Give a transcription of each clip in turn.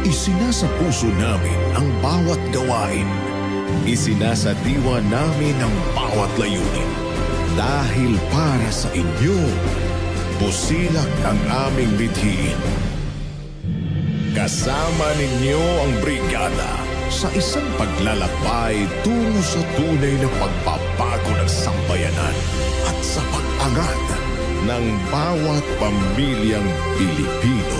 Isinasa puso namin ang bawat gawain. Isinasa diwa namin ang bawat layunin. Dahil para sa inyo, busilak ang aming bithiin. Kasama ninyo ang brigada sa isang paglalakbay tungo sa tunay na pagbabago ng sambayanan at sa pag-angat ng bawat pamilyang Pilipino.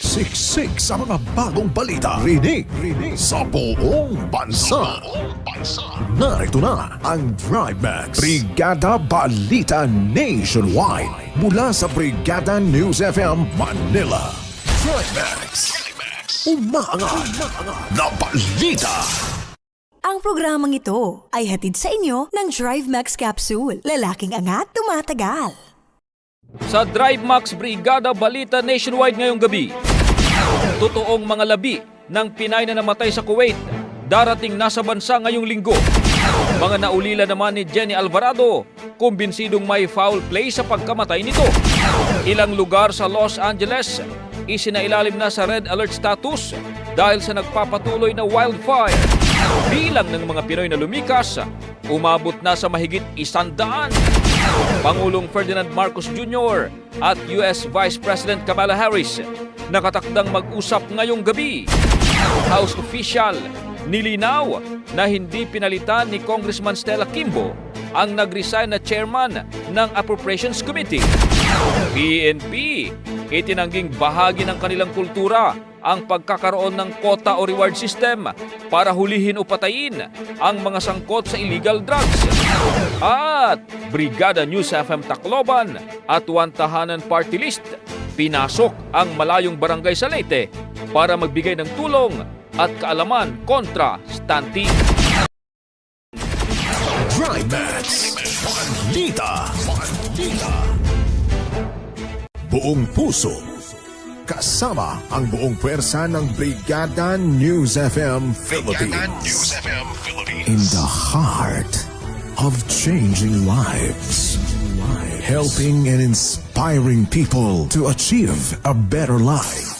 Siksik sa mga bagong balita. Rinig, rinig sa buong bansa. Narito na ang Drive Max. Brigada Balita Nationwide. Mula sa Brigada News FM Manila. Drive Max. Umaangat na balita. Ang programang ito ay hatid sa inyo ng Drive Max Capsule. Lalaking angat, tumatagal. Sa Drive Max Brigada Balita Nationwide ngayong gabi, totoong mga labi ng Pinay na namatay sa Kuwait darating nasa bansa ngayong linggo. Mga naulila naman ni Jenny Alvarado, kumbinsidong may foul play sa pagkamatay nito. Ilang lugar sa Los Angeles, isinailalim na sa red alert status dahil sa nagpapatuloy na wildfire. Bilang ng mga Pinoy na lumikas, umabot na sa mahigit isandaan. Pangulong Ferdinand Marcos Jr. at US Vice President Kamala Harris nakatakdang mag-usap ngayong gabi. House official nilinaw na hindi pinalitan ni Congressman Stella Kimbo ang nag-resign na chairman ng Appropriations Committee. PNP, itinangging bahagi ng kanilang kultura ang pagkakaroon ng kota o reward system para hulihin o patayin ang mga sangkot sa illegal drugs. At Brigada News FM Tacloban at One Tahanan Party List pinasok ang malayong barangay sa Leyte para magbigay ng tulong at kaalaman kontra stunting. Drive Max. Balita. Balita. Buong puso. Kasama ang buong pwersa ng Brigada News FM Philippines. In the heart of changing lives. Helping and inspiring people to achieve a better life.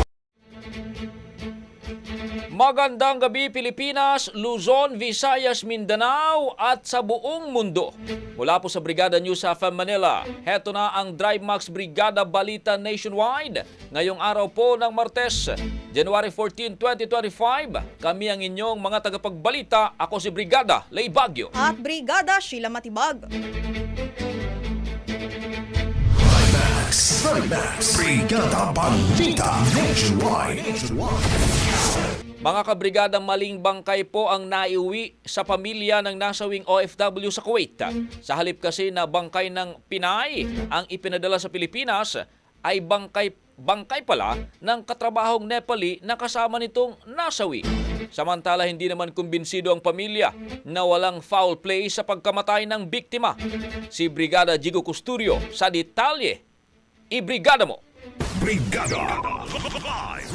Magandang gabi Pilipinas, Luzon, Visayas, Mindanao at sa buong mundo. Mula po sa Brigada News FM Manila, heto na ang Drive Max Brigada Balita Nationwide. Ngayong araw po ng Martes, January 14, 2025, kami ang inyong mga tagapagbalita. Ako si Brigada Lay Bagyo. At Brigada Sheila Matibag. Max. Max. Brigada Balita Nationwide. Mga kabrigadang maling bangkay po ang naiuwi sa pamilya ng nasawing OFW sa Kuwait. Sa halip kasi na bangkay ng Pinay ang ipinadala sa Pilipinas, ay bangkay bangkay pala ng katrabahong Nepali na kasama nitong nasawi. Samantala hindi naman kumbinsido ang pamilya na walang foul play sa pagkamatay ng biktima. Si Brigada Jigo Custurio sa detalye. Ibrigada mo! Brigada. Live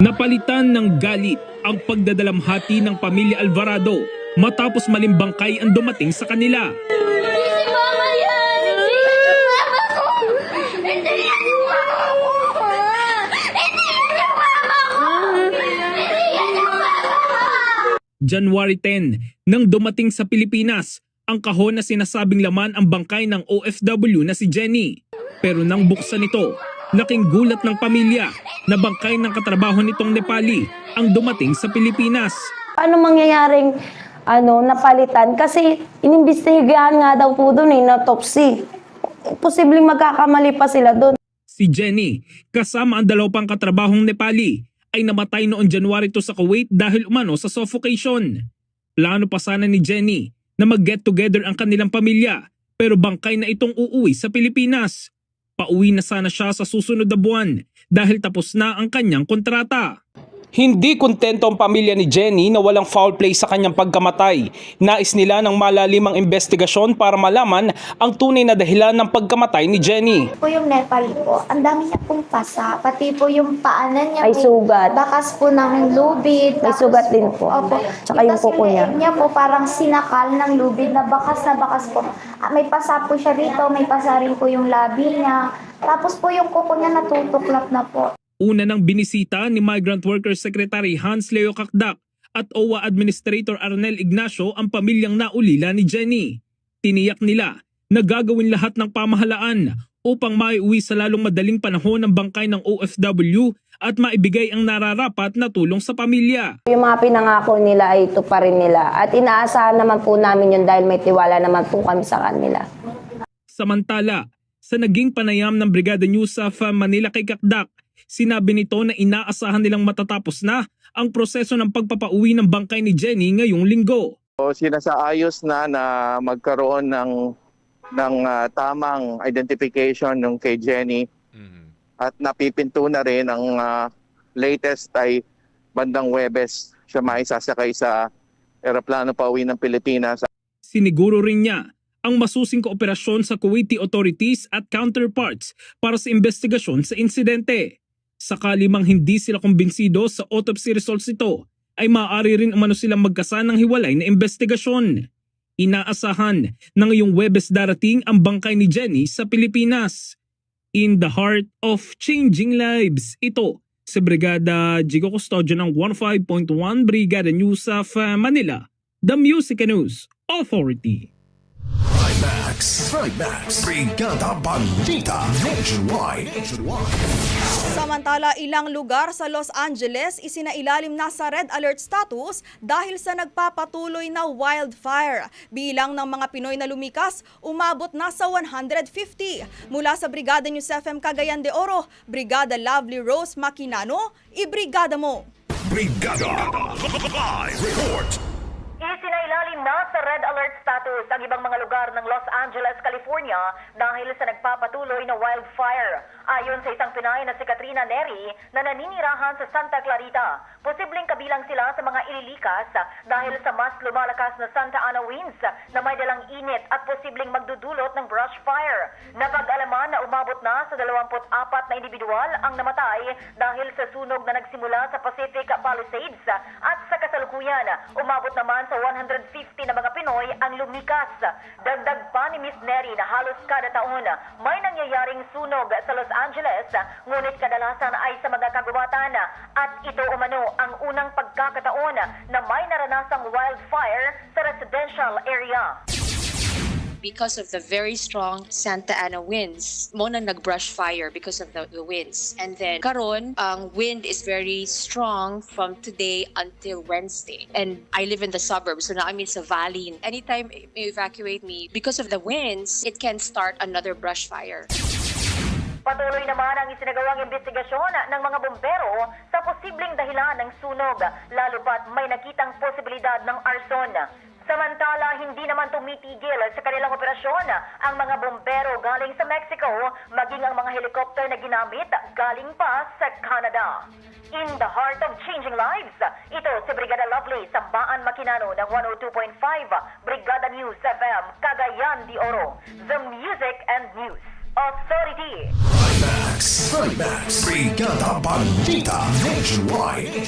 Napalitan ng galit ang pagdadalamhati ng pamilya Alvarado matapos malimbangkay ang dumating sa kanila. January 10, nang dumating sa Pilipinas, ang kahon na sinasabing laman ang bangkay ng OFW na si Jenny. Pero nang buksan ito, laking gulat ng pamilya na bangkay ng katrabaho nitong Nepali ang dumating sa Pilipinas. Paano mangyayaring ano, napalitan? Kasi inimbestigahan nga daw po doon eh, na autopsy. Posibleng magkakamali pa sila doon. Si Jenny, kasama ang dalaw pang katrabahong Nepali, ay namatay noong January 2 sa Kuwait dahil umano sa suffocation. Plano pa sana ni Jenny na mag-get together ang kanilang pamilya pero bangkay na itong uuwi sa Pilipinas. Pauwi na sana siya sa susunod na buwan dahil tapos na ang kanyang kontrata. Hindi kontento ang pamilya ni Jenny na walang foul play sa kanyang pagkamatay. Nais nila ng malalimang investigasyon para malaman ang tunay na dahilan ng pagkamatay ni Jenny. Po yung Nepali po, ang dami niya pong pasa. Pati po yung paanan niya May po, sugat. Bakas po ng lubid. May sugat din po. Opo. Tsaka yung kuko niya. niya po parang sinakal ng lubid na bakas na bakas po. Ah, May pasa po siya rito, may pasa rin po yung labi niya. Tapos po yung kuko niya natutuklap na po. Una nang binisita ni Migrant Workers Secretary Hans Leo Kakdak at OWA Administrator Arnel Ignacio ang pamilyang naulila ni Jenny. Tiniyak nila na gagawin lahat ng pamahalaan upang maiuwi sa lalong madaling panahon ng bangkay ng OFW at maibigay ang nararapat na tulong sa pamilya. Yung mga pinangako nila ay ito pa rin nila. At inaasahan naman po namin yun dahil may tiwala naman po kami sa kanila. Samantala, sa naging panayam ng Brigada News sa Manila kay Kakdak, sinabi nito na inaasahan nilang matatapos na ang proseso ng pagpapauwi ng bangkay ni Jenny ngayong linggo. So, sinasaayos na na magkaroon ng ng ah, tamang identification ng kay Jenny at napipinto na rin ang ah, latest ay bandang Webes siya maisasakay sa eroplano pa uwi ng Pilipinas. Siniguro rin niya ang masusing kooperasyon sa Kuwaiti authorities at counterparts para sa investigasyon sa insidente. Sakali mang hindi sila kumbinsido sa autopsy results nito, ay maaari rin umano silang magkasa hiwalay na investigasyon. Inaasahan na ngayong Webes darating ang bangkay ni Jenny sa Pilipinas. In the heart of changing lives, ito sa Brigada Jigo Custodio ng 15.1 Brigada News of Manila, the Music News Authority. Trimax. Trimax. Brigada Balita. Nationwide. Samantala, ilang lugar sa Los Angeles isinailalim na sa red alert status dahil sa nagpapatuloy na wildfire. Bilang ng mga Pinoy na lumikas, umabot na sa 150. Mula sa Brigada News FM Cagayan de Oro, Brigada Lovely Rose Makinano, ibrigada mo! Brigada. Live report. Isinailalim na sa red alert status ang ibang mga lugar ng Los Angeles, California dahil sa nagpapatuloy na wildfire. Ayon sa isang Pinay na si Katrina Neri na naninirahan sa Santa Clarita, posibleng kabilang sila sa mga ililikas dahil sa mas lumalakas na Santa Ana winds na may dalang init at posibleng magdudulot ng brush fire. Napag-alaman na umabot na sa 24 na individual ang namatay dahil sa sunog na nagsimula sa Pacific Palisades at sa kasalukuyan umabot naman sa 150 na mga Pinoy ang lumikas. Dagdag pa ni Miss Neri na halos kada taon may nangyayaring sunog sa Los Angeles ngunit kadalasan ay sa mga kagubatan at ito umano ang unang pagkakataon na may naranasang wildfire sa residential area. Because of the very strong Santa Ana winds, mo na nag-brush fire because of the, the winds. And then karon, ang wind is very strong from today until Wednesday. And I live in the suburbs, so now I'm in sa valley. Anytime you evacuate me, because of the winds, it can start another brush fire. Patuloy naman ang isinagawang investigasyon ng mga bombero sa posibleng dahilan ng sunog, lalo pat may nakitang posibilidad ng arson. Samantala, hindi naman tumitigil sa kanilang operasyon ang mga bombero galing sa Mexico, maging ang mga helicopter na ginamit galing pa sa Canada. In the heart of changing lives, ito si Brigada Lovely sa Baan Makinano ng 102.5 Brigada News FM, Cagayan de Oro, The Music and News Authority. Max, Max, Brigada Balita Nationwide.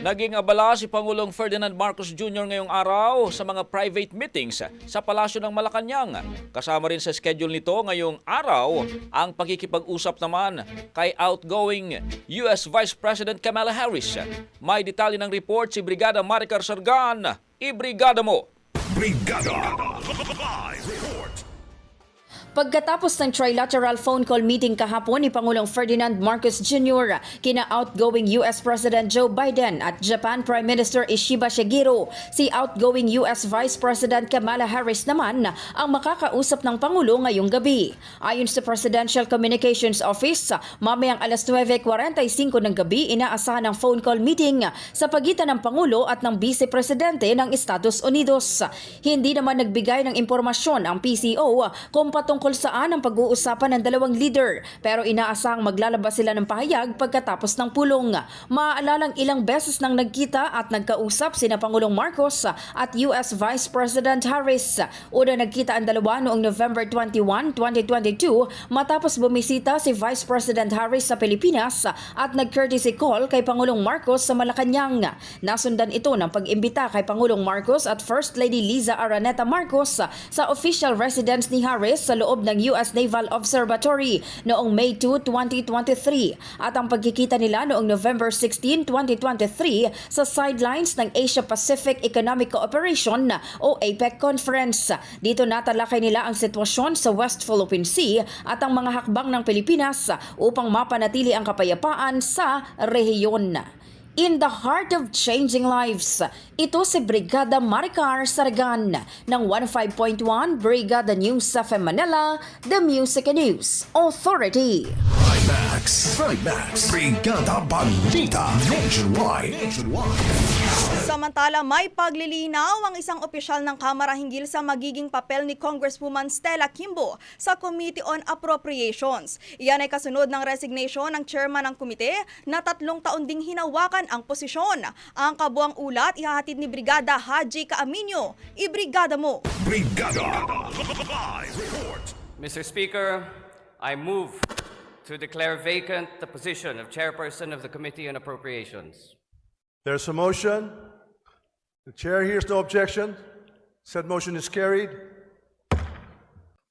Naging abala si Pangulong Ferdinand Marcos Jr. ngayong araw sa mga private meetings sa Palasyo ng Malacanang. Kasama rin sa schedule nito ngayong araw ang pagkikipag-usap naman kay outgoing US Vice President Kamala Harris. May detalye ng report si Brigada Maricar Sargan. Ibrigada mo! Brigada. Pagkatapos ng trilateral phone call meeting kahapon ni Pangulong Ferdinand Marcos Jr. kina outgoing US President Joe Biden at Japan Prime Minister Ishiba Shigeru, si outgoing US Vice President Kamala Harris naman ang makakausap ng Pangulo ngayong gabi. Ayon sa Presidential Communications Office, mamayang alas 9.45 ng gabi inaasahan ang phone call meeting sa pagitan ng Pangulo at ng Vice Presidente ng Estados Unidos. Hindi naman nagbigay ng impormasyon ang PCO kung patungkol saan ang pag-uusapan ng dalawang leader pero inaasahang maglalabas sila ng pahayag pagkatapos ng pulong. Maaalalang ilang beses nang nagkita at nagkausap sina Pangulong Marcos at US Vice President Harris. Una nagkita ang dalawa noong November 21, 2022 matapos bumisita si Vice President Harris sa Pilipinas at nag-courtesy call kay Pangulong Marcos sa Malacanang. Nasundan ito ng pag-imbita kay Pangulong Marcos at First Lady Liza Araneta Marcos sa official residence ni Harris sa loob ng US Naval Observatory noong May 2, 2023 at ang pagkikita nila noong November 16, 2023 sa sidelines ng Asia Pacific Economic Cooperation o APEC Conference. Dito natalakay nila ang sitwasyon sa West Philippine Sea at ang mga hakbang ng Pilipinas upang mapanatili ang kapayapaan sa rehiyon. In the heart of changing lives, ito si Brigada Maricar Sargan ng 15.1 Brigada News FM Manila, The Music and News Authority. Max, Max, Brigada Balita Nationwide. Samantala, may paglilinaw ang isang opisyal ng Kamara hinggil sa magiging papel ni Congresswoman Stella Kimbo sa Committee on Appropriations. Iyan ay kasunod ng resignation ng chairman ng komite na tatlong taon ding hinawakan ang posisyon. Ang kabuang ulat ihahatid ni Brigada Haji Kaaminyo. Ibrigada mo! Brigada Live Report. Mr. Speaker, I move to declare vacant the position of Chairperson of the Committee on Appropriations. There's a motion. The chair hears no objection. Said motion is carried.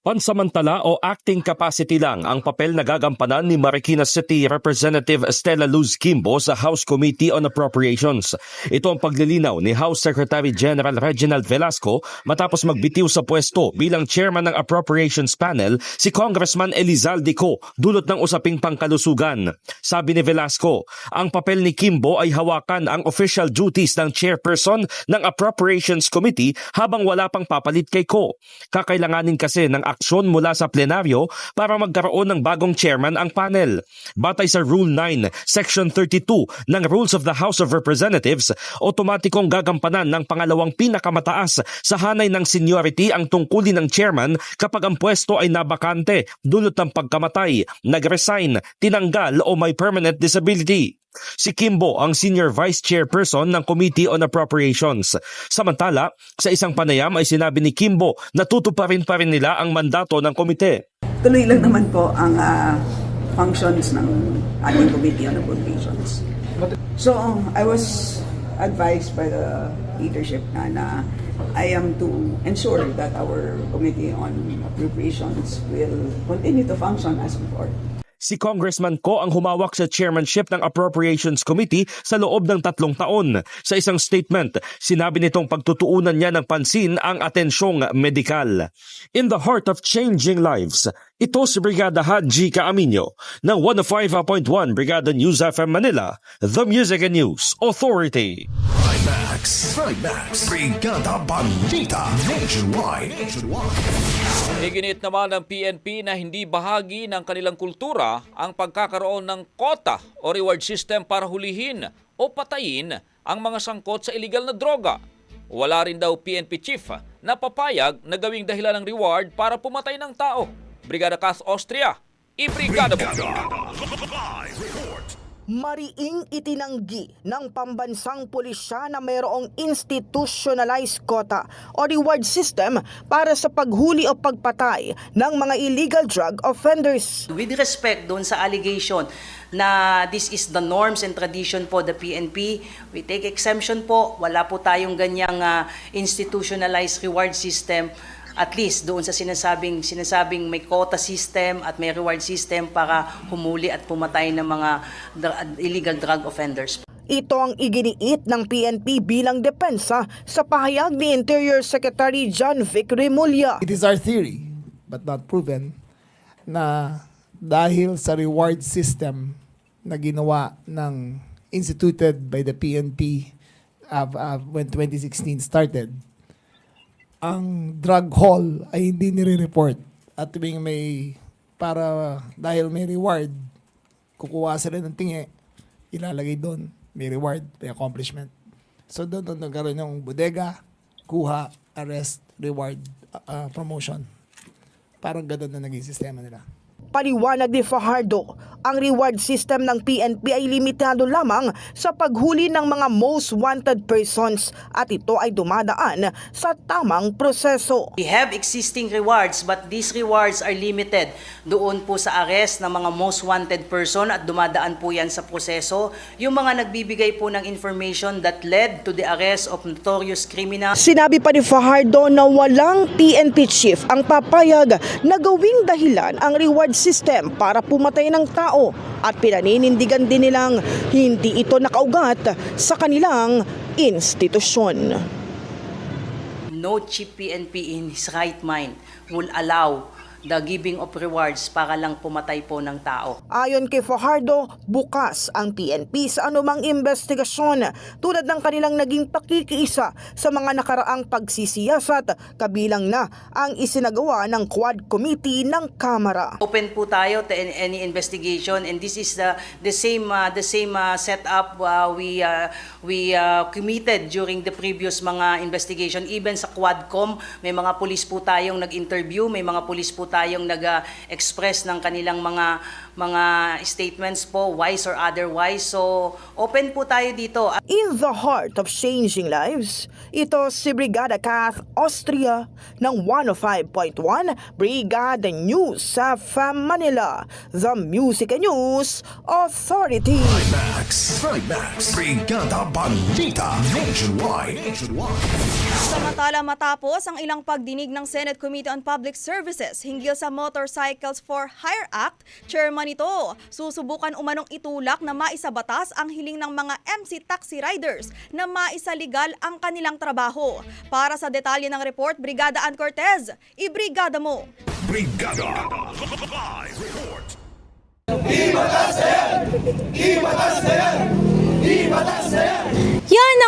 Pansamantala o acting capacity lang ang papel na gagampanan ni Marikina City Representative Stella Luz Kimbo sa House Committee on Appropriations. Ito ang paglilinaw ni House Secretary General Reginald Velasco matapos magbitiw sa pwesto bilang chairman ng Appropriations Panel si Congressman Elizalde Co dulot ng usaping pangkalusugan. Sabi ni Velasco, ang papel ni Kimbo ay hawakan ang official duties ng chairperson ng Appropriations Committee habang wala pang papalit kay Co. Kakailanganin kasi ng aksyon mula sa plenaryo para magkaroon ng bagong chairman ang panel. Batay sa Rule 9, Section 32 ng Rules of the House of Representatives, otomatikong gagampanan ng pangalawang pinakamataas sa hanay ng seniority ang tungkulin ng chairman kapag ang pwesto ay nabakante dulot ng pagkamatay, nag-resign, tinanggal o may permanent disability. Si Kimbo ang senior vice chairperson ng Committee on Appropriations. Samantala, sa isang panayam ay sinabi ni Kimbo na tutuparin pa rin nila ang mandato ng komite. Tuloy lang naman po ang ah, functions ng ating Committee on Appropriations. So, I was advised by the leadership na, na I am to ensure that our Committee on Appropriations will continue to function as before. Si Congressman Ko ang humawak sa chairmanship ng Appropriations Committee sa loob ng tatlong taon. Sa isang statement, sinabi nitong pagtutuunan niya ng pansin ang atensyong medikal. In the heart of changing lives, ito si Brigada Haji Kaaminyo ng 105.1 Brigada News FM Manila, The Music and News Authority. Max, Max, Brigada Balita Nationwide. Iginit naman ng PNP na hindi bahagi ng kanilang kultura ang pagkakaroon ng kota o reward system para hulihin o patayin ang mga sangkot sa illegal na droga. Wala rin daw PNP chief na papayag na gawing dahilan ng reward para pumatay ng tao. Brigada Cas Austria, ibrigada mo! Mariing itinanggi ng pambansang pulisya na mayroong institutionalized quota o reward system para sa paghuli o pagpatay ng mga illegal drug offenders. With respect doon sa allegation na this is the norms and tradition po the PNP, we take exemption po. Wala po tayong ganyang ah, institutionalized reward system at least doon sa sinasabing sinasabing may quota system at may reward system para humuli at pumatay ng mga dr- illegal drug offenders. Ito ang iginiit ng PNP bilang depensa sa pahayag ni Interior Secretary John Vic Remulla. It is our theory, but not proven, na dahil sa reward system na ginawa ng instituted by the PNP uh, uh, when 2016 started, ang drug haul ay hindi nire-report. At tuwing may para dahil may reward kukuha sila ng tingi ilalagay doon. May reward may accomplishment. So doon doon nagkaroon yung bodega kuha arrest reward uh, uh, promotion. Parang ganun na naging sistema nila. Paliwanag ni Fajardo, ang reward system ng PNP ay limitado lamang sa paghuli ng mga most wanted persons at ito ay dumadaan sa tamang proseso. We have existing rewards but these rewards are limited doon po sa arrest ng mga most wanted person at dumadaan po yan sa proseso. Yung mga nagbibigay po ng information that led to the arrest of notorious criminals. Sinabi pa ni Fajardo na walang PNP chief ang papayag na gawing dahilan ang reward system para pumatay ng tao at pinaninindigan din nilang hindi ito nakaugat sa kanilang institusyon. No chief PNP in his right mind will allow the giving of rewards para lang pumatay po ng tao. Ayon kay Fajardo, bukas ang PNP sa anumang investigasyon tulad ng kanilang naging pakikiisa sa mga nakaraang pagsisiyasat kabilang na ang isinagawa ng Quad Committee ng Kamara. Open po tayo to any, investigation and this is the the same uh, the same uh, setup uh, we uh, we uh, committed during the previous mga investigation even sa Quadcom may mga pulis po tayong nag-interview may mga pulis po tayong nag-express ng kanilang mga mga statements po wise or otherwise so open po tayo dito In the heart of changing lives, ito si Brigada Kath Austria ng 105.1 Brigada News sa FAM Manila, the Music and News Authority. Max, Max, Brigada Balita Nationwide. Samantala matapos ang ilang pagdinig ng Senate Committee on Public Services hinggil sa Motorcycles for Hire Act, chairman ito, susubukan umanong itulak na maisabatas ang hiling ng mga MC taxi riders na maisaligal ang kanilang trabaho. Para sa detalye ng report, Brigada Ann Cortez, ibrigada mo! Brigada Live Report. Yan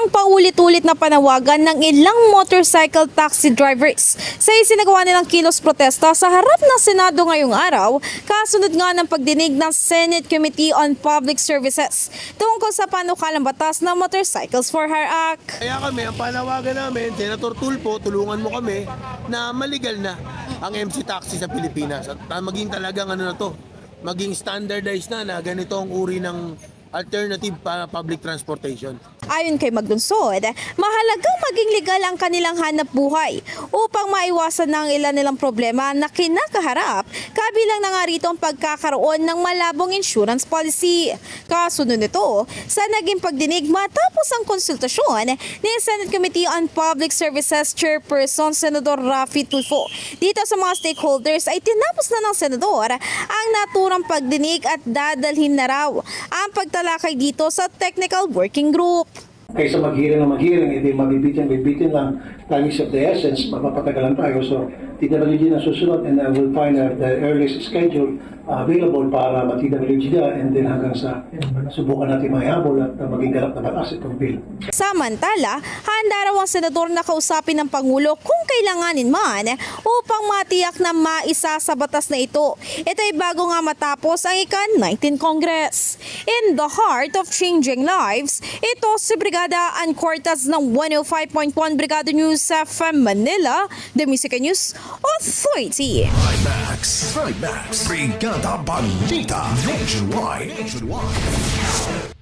ang paulit-ulit na panawagan ng ilang motorcycle taxi drivers sa isinagawa nilang kilos protesta sa harap ng Senado ngayong araw kasunod nga ng pagdinig ng Senate Committee on Public Services tungkol sa panukalang batas ng Motorcycles for Hire Act. Kaya kami, ang panawagan namin, Senator Tulfo, tulungan mo kami na maligal na ang MC taxi sa Pilipinas at ah, maging talagang ano na to, maging standardized na na ganito ang uri ng alternative para public transportation. Ayon kay Magdunsod, mahalagang maging legal ang kanilang hanap buhay upang maiwasan ng ilan nilang problema na kinakaharap kabilang na nga rito ang pagkakaroon ng malabong insurance policy. Kasunod nito, sa naging pagdinig matapos ang konsultasyon ni Senate Committee on Public Services Chairperson Senador Rafi Tulfo. Dito sa mga stakeholders ay tinapos na ng Senador ang naturang pagdinig at dadalhin na raw ang pagtalakay dito sa Technical Working Group. Kaysa mag-hearing na mag-hearing, hindi mabibitin, bibitin lang, time of the essence, mapapatagalan tayo. So, TWG na susunod and uh, we'll find uh, the earliest schedule uh, available para ma-TWG na and then hanggang sa subukan natin maihabol at uh, maging ganap na batas itong bill. Samantala, handa raw ang senador na kausapin ng Pangulo kung kailanganin man upang matiyak na maisa sa batas na ito. Ito ay bago nga matapos ang ika-19 Congress. In the heart of changing lives, ito si Brigada Ann Cortez ng 105.1 Brigada News FM Manila, The Music News Authority. Max, Max, Brigada Balita Nationwide.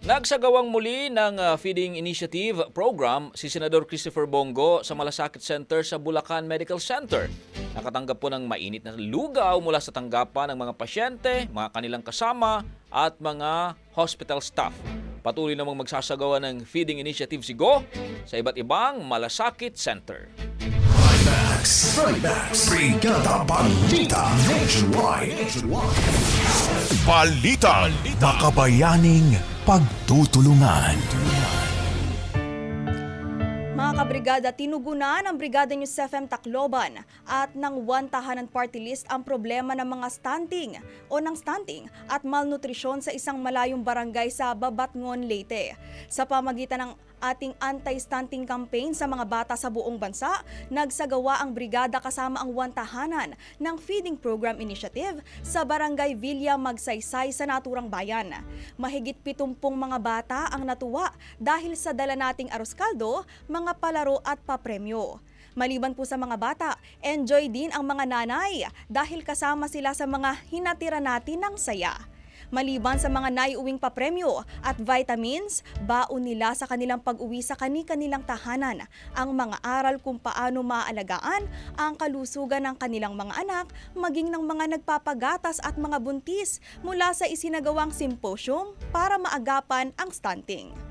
Nagsagawang muli ng uh, Feeding Initiative Program si Senador Christopher Bongo sa Malasakit Center sa Bulacan Medical Center. Nakatanggap po ng mainit na lugaw mula sa tanggapan ng mga pasyente, mga kanilang kasama at mga hospital staff. Patuloy namang magsasagawa ng Feeding Initiative si Go sa iba't ibang Malasakit Center. Max, Max, Brigada Balita Nationwide. Balita, makabayaning pagtutulungan. Mga kabrigada, tinugunan ng Brigada News FM Tacloban at ng One Tahanan Party List ang problema ng mga stunting o ng stunting at malnutrisyon sa isang malayong barangay sa Babatngon, Leyte. Sa pamagitan ng ating anti-stunting campaign sa mga bata sa buong bansa, nagsagawa ang brigada kasama ang One Tahanan ng Feeding Program Initiative sa Barangay Villa Magsaysay sa naturang bayan. Mahigit 70 mga bata ang natuwa dahil sa dala nating arroz caldo, mga palaro at papremyo. Maliban po sa mga bata, enjoy din ang mga nanay dahil kasama sila sa mga hinatira natin ng saya. Maliban sa mga naiuwing papremyo at vitamins, baon nila sa kanilang pag-uwi sa kani-kanilang tahanan ang mga aral kung paano maaalagaan ang kalusugan ng kanilang mga anak, maging ng mga nagpapagatas at mga buntis mula sa isinagawang simposium para maagapan ang stunting.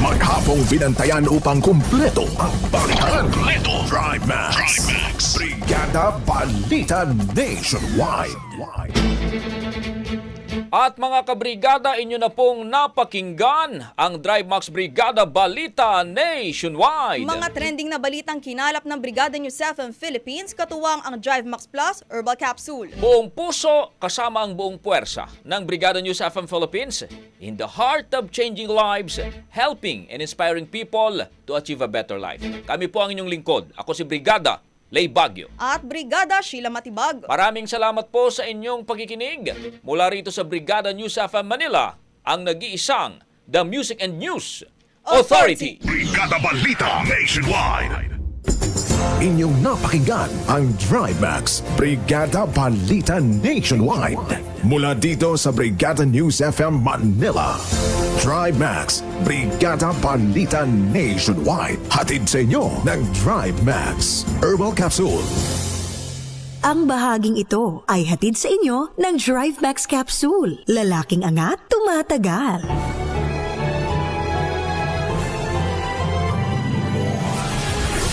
Maghapong binantayan upang kumpleto ang balitan. Kumpleto. Drive Max. Brigada Balita Nationwide. At mga kabrigada, inyo na pong napakinggan ang Drive Max Brigada Balita Nationwide. Mga trending na balitang kinalap ng Brigada News FM Philippines katuwang ang Drive Max Plus Herbal Capsule. Buong puso kasama ang buong puwersa ng Brigada News FM Philippines in the heart of changing lives, helping and inspiring people to achieve a better life. Kami po ang inyong lingkod. Ako si Brigada Lay Bagyo. At Brigada Sheila Matibag. Maraming salamat po sa inyong pagkikinig. Mula rito sa Brigada News FM Manila, ang nag-iisang The Music and News Authority. Brigada Balita Nationwide. Inyong napakinggan ang Drive Max Brigada Balita Nationwide. Mula dito sa Brigada News FM Manila. Drive Max Brigada Balita Nationwide. Hatid sa inyo ng Drive Max Herbal Capsule. Ang bahaging ito ay hatid sa inyo ng Drive Max Capsule. Lalaking angat, tumatagal.